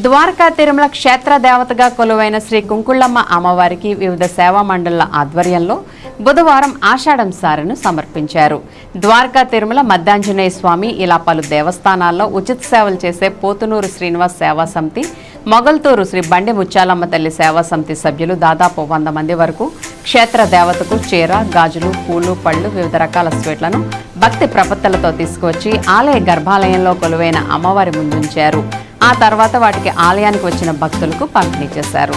ద్వారకా తిరుమల క్షేత్ర దేవతగా కొలువైన శ్రీ కుంకుళ్ళమ్మ అమ్మవారికి వివిధ సేవా మండళ్ళ ఆధ్వర్యంలో బుధవారం ఆషాఢం సారెను సమర్పించారు. ద్వారకా తిరుమల మధ్యాంజనేయ స్వామి ఇలా పలు దేవస్థానాల్లో ఉచిత సేవలు చేసే పోతునూరు శ్రీనివాస్ సేవా సమితి మొగల్తూరు శ్రీ బండి ముత్యాలమ్మ తల్లి సేవా సమితి సభ్యులు దాదాపు వంద మంది వరకు క్షేత్ర దేవతకు చీర గాజులు పూలు పళ్ళు వివిధ రకాల స్వీట్లను భక్తి ప్రపత్తలతో తీసుకువచ్చి ఆలయ గర్భాలయంలో కొలువైన అమ్మవారి ముందుంచారు. ఆ తర్వాత వాటికి ఆలయానికి వచ్చిన భక్తులకు పంపిణీ చేశారు.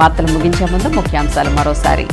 వార్తలు ముగించే ముందు ముఖ్యాంశాలు మరోసారి.